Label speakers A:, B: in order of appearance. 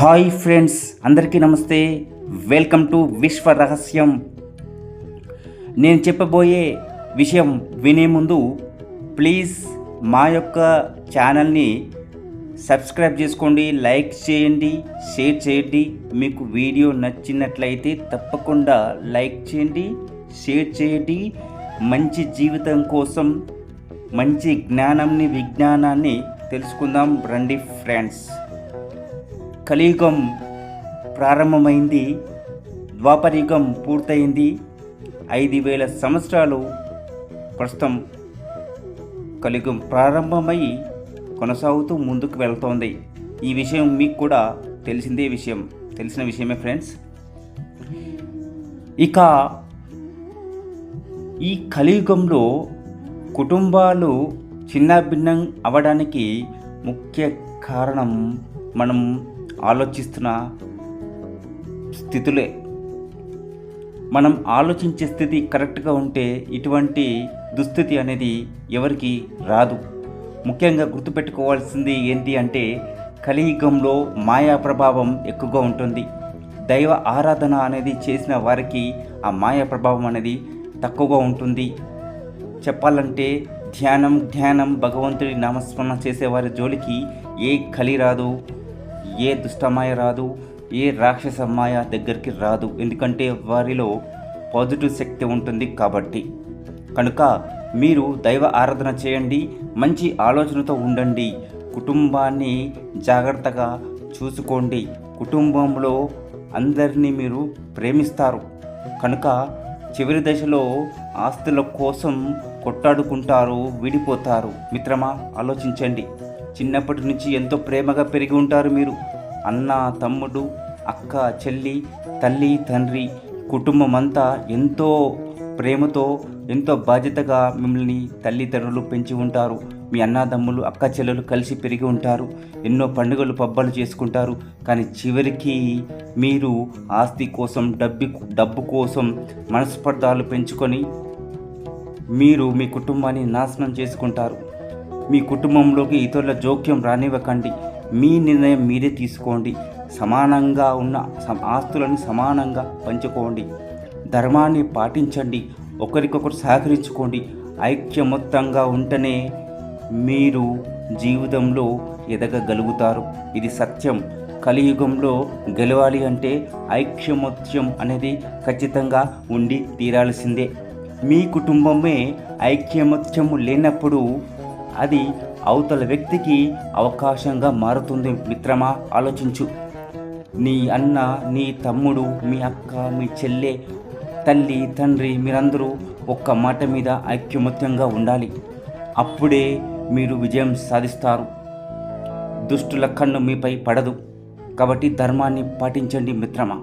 A: Hi friends అందరికీ నమస్తే. Welcome to విశ్వ రహస్యం. నేను చెప్పబోయే విషయం వినే ముందు ప్లీజ్ మా యొక్క ఛానల్ని సబ్స్క్రైబ్ చేసుకోండి లైక్ చేయండి షేర్ చేయండి. మీకు వీడియో నచ్చినట్లయితే తప్పకుండా లైక్ చేయండి షేర్ చేయండి. మంచి జీవితం కోసం మంచి జ్ఞానంని విజ్ఞానాన్ని తెలుసుకుందాం రండి ఫ్రెండ్స్. కలియుగం ప్రారంభమైంది ద్వాపరయుగం పూర్తయింది ఐదు వేల సంవత్సరాలు ప్రస్తుతం కలియుగం ప్రారంభమై కొనసాగుతూ ముందుకు వెళ్తోంది. ఈ విషయం మీకు కూడా తెలిసిందే విషయం. తెలిసిన విషయమే ఫ్రెండ్స్. ఇక ఈ కలియుగంలో కుటుంబాలు చిన్నభిన్నం అవ్వడానికి ముఖ్య కారణం మనం ఆలోచిస్తున్న స్థితులే. మనం ఆలోచించే స్థితి కరెక్ట్గా ఉంటే ఇటువంటి దుస్థితి అనేది ఎవరికి రాదు. ముఖ్యంగా గుర్తుపెట్టుకోవాల్సింది ఏంటి అంటే కలియుగంలో మాయా ప్రభావం ఎక్కువగా ఉంటుంది. దైవ ఆరాధన అనేది చేసిన వారికి ఆ మాయా ప్రభావం అనేది తక్కువగా ఉంటుంది. చెప్పాలంటే ధ్యానం ధ్యానం భగవంతుడి నామస్మరణ చేసేవారి జోలికి ఏ కలి రాదు. ఏ దుష్టమాయ రాదు ఏ రాక్షస మాయ దగ్గరికి రాదు. ఎందుకంటే వారిలో పాజిటివ్ శక్తి ఉంటుంది కాబట్టి. కనుక మీరు దైవ ఆరాధన చేయండి మంచి ఆలోచనతో ఉండండి కుటుంబాన్ని జాగ్రత్తగా చూసుకోండి. కుటుంబంలో అందరినీ మీరు ప్రేమిస్తారు. కనుక చివరి దశలో ఆస్తుల కోసం కొట్టాడుకుంటారు విడిపోతారు. మిత్రమా ఆలోచించండి. చిన్నప్పటి నుంచి ఎంతో ప్రేమగా పెరిగి ఉంటారు మీరు. అన్న తమ్ముడు అక్క చెల్లి తల్లి తండ్రి కుటుంబం అంతా ఎంతో ప్రేమతో ఎంతో బాధ్యతగా మిమ్మల్ని తల్లిదండ్రులు పెంచి ఉంటారు. మీ అన్నదమ్ములు అక్క చెల్లెలు కలిసి పెరిగి ఉంటారు. ఎన్నో పండుగలు పబ్బాలు చేసుకుంటారు. కానీ చివరికి మీరు ఆస్తి కోసం డబ్బు డబ్బు కోసం మనస్పర్ధాలు పెంచుకొని మీరు మీ కుటుంబాన్ని నాశనం చేసుకుంటారు. మీ కుటుంబంలోకి ఇతరుల జోక్యం రానివ్వకండి. మీ నిర్ణయం మీరే తీసుకోండి. సమానంగా ఉన్న ఆస్తులను సమానంగా పంచుకోండి. ధర్మాన్ని పాటించండి. ఒకరికొకరు సహకరించుకోండి. ఐక్యమొత్తంగా ఉంటేనే మీరు జీవితంలో ఎదగగలుగుతారు. ఇది సత్యం. కలియుగంలో గెలవాలి అంటే ఐక్యమత్యం అనేది ఖచ్చితంగా ఉండి తీరాల్సిందే. మీ కుటుంబమే ఐక్యమత్యము లేనప్పుడు అది అవతల వ్యక్తికి అవకాశంగా మారుతుంది. మిత్రమా ఆలోచించు. నీ అన్న నీ తమ్ముడు మీ అక్క మీ చెల్లె తల్లి తండ్రి మీరందరూ ఒక్క మాట మీద ఐక్యమత్యంగా ఉండాలి. అప్పుడే మీరు విజయం సాధిస్తారు. దుష్టుల కన్ను మీపై పడదు. కాబట్టి ధర్మాన్ని పాటించండి మిత్రమా.